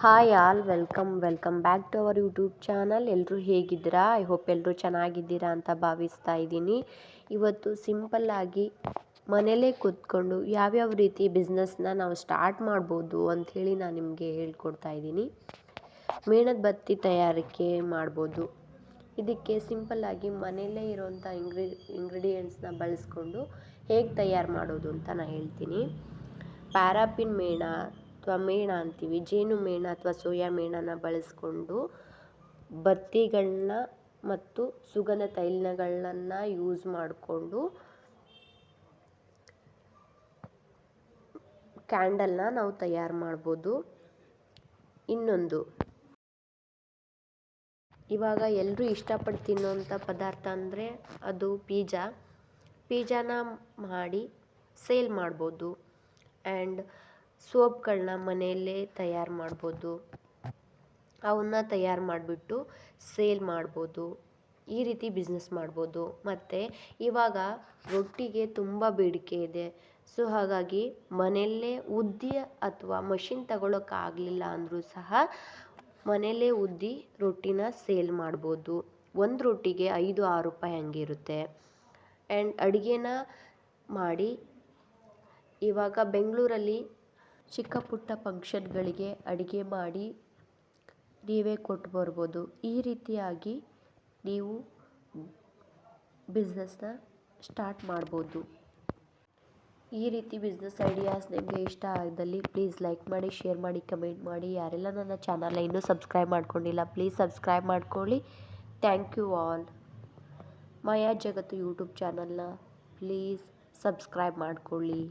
Hi all, welcome welcome back to our YouTube channel. ಎಲ್ಲರೂ ಹೇಗಿದ್ದೀರಾ? I hope ಎಲ್ಲರೂ ಚೆನ್ನಾಗಿದ್ದೀರಾ ಅಂತ ಭಾವಿಸ್ತಾ ಇದ್ದೀನಿ. ಇವತ್ತು ಸಿಂಪಲ್ಲಾಗಿ ಮನೇಲೇ ಕೂತ್ಕೊಂಡು ಯಾವ್ಯಾವ ರೀತಿ ಬಿಸ್ನೆಸ್ನ ನಾವು ಸ್ಟಾರ್ಟ್ ಮಾಡ್ಬೋದು ಅಂಥೇಳಿ ನಾನು ನಿಮಗೆ ಹೇಳ್ಕೊಡ್ತಾ ಇದ್ದೀನಿ. ಮೇಣದ ಬತ್ತಿ ತಯಾರಿಕೆ ಮಾಡ್ಬೋದು. ಇದಕ್ಕೆ ಸಿಂಪಲ್ಲಾಗಿ ಮನೆಯಲ್ಲೇ ಇರೋವಂಥ ಇಂಗ್ರಿ, ಇಂಗ್ರೀಡಿಯೆಂಟ್ಸ್ನ ಬಳಸ್ಕೊಂಡು ಹೇಗೆ ತಯಾರು ಮಾಡೋದು ಅಂತ ನಾನು ಹೇಳ್ತೀನಿ. ಪ್ಯಾರಾಪಿನ್ ಮೇಣ ಅಥವಾ ಮೇಣ ಅಂತೀವಿ, ಜೇನು ಮೇಣ ಅಥವಾ ಸೋಯಾ ಮೇಣನ ಬಳಸ್ಕೊಂಡು ಬತ್ತಿಗಳನ್ನ ಮತ್ತು ಸುಗಂಧ ತೈಲಗಳನ್ನ ಯೂಸ್ ಮಾಡಿಕೊಂಡು ಕ್ಯಾಂಡಲ್ನ ನಾವು ತಯಾರು ಮಾಡ್ಬೋದು. ಇನ್ನೊಂದು, ಇವಾಗ ಎಲ್ಲರೂ ಇಷ್ಟಪಟ್ಟು ತಿನ್ನುವಂಥ ಪದಾರ್ಥ ಅಂದರೆ ಅದು ಪೀಜಾ ಪೀಜಾನ ಮಾಡಿ ಸೇಲ್ ಮಾಡ್ಬೋದು. ಆ್ಯಂಡ್ ಸೋಪ್ಗಳನ್ನ ಮನೆಯಲ್ಲೇ ತಯಾರು ಮಾಡ್ಬೋದು. ಅವನ್ನ ತಯಾರು ಮಾಡಿಬಿಟ್ಟು ಸೇಲ್ ಮಾಡ್ಬೋದು. ಈ ರೀತಿ ಬಿಸ್ನೆಸ್ ಮಾಡ್ಬೋದು. ಮತ್ತು ಇವಾಗ ರೊಟ್ಟಿಗೆ ತುಂಬ ಬೇಡಿಕೆ ಇದೆ. ಸೊ ಹಾಗಾಗಿ ಮನೆಯಲ್ಲೇ ಉದ್ದಿ ಅಥವಾ ಮಷಿನ್ ತಗೊಳ್ಳೋಕ್ಕಾಗಲಿಲ್ಲ ಅಂದರೂ ಸಹ ಮನೆಯಲ್ಲೇ ಉದ್ದಿ ರೊಟ್ಟಿನ ಸೇಲ್ ಮಾಡ್ಬೋದು. ಒಂದು ರೊಟ್ಟಿಗೆ ಐದು, ಆರು ರೂಪಾಯಿ ಹಂಗಿರುತ್ತೆ. ಆ್ಯಂಡ್ ಅಡುಗೆನ ಮಾಡಿ ಇವಾಗ ಬೆಂಗಳೂರಲ್ಲಿ ಚಿಕ್ಕ ಪುಟ್ಟ ಫಂಕ್ಷನ್ಗಳಿಗೆ ಅಡುಗೆ ಮಾಡಿ ನೀವೇ ಕೊಟ್ಟು ಬರ್ಬೋದು. ಈ ರೀತಿಯಾಗಿ ನೀವು ಬಿಸ್ನೆಸ್ನ ಸ್ಟಾರ್ಟ್ ಮಾಡ್ಬೋದು. ಈ ರೀತಿ ಬಿಸ್ನೆಸ್ ಐಡಿಯಾಸ್ ನಿಮಗೆ ಇಷ್ಟ ಆದಲ್ಲಿ ಪ್ಲೀಸ್ ಲೈಕ್ ಮಾಡಿ, ಶೇರ್ ಮಾಡಿ, ಕಮೆಂಟ್ ಮಾಡಿ. ಯಾರೆಲ್ಲ ನನ್ನ ಚಾನಲ್ನ ಇನ್ನೂ ಸಬ್ಸ್ಕ್ರೈಬ್ ಮಾಡ್ಕೊಂಡಿಲ್ಲ, ಪ್ಲೀಸ್ ಸಬ್ಸ್ಕ್ರೈಬ್ ಮಾಡ್ಕೊಳ್ಳಿ. Thank you all. Maya Jagattu YouTube ಚಾನಲ್ನ ಪ್ಲೀಸ್ ಸಬ್ಸ್ಕ್ರೈಬ್ ಮಾಡ್ಕೊಳ್ಳಿ.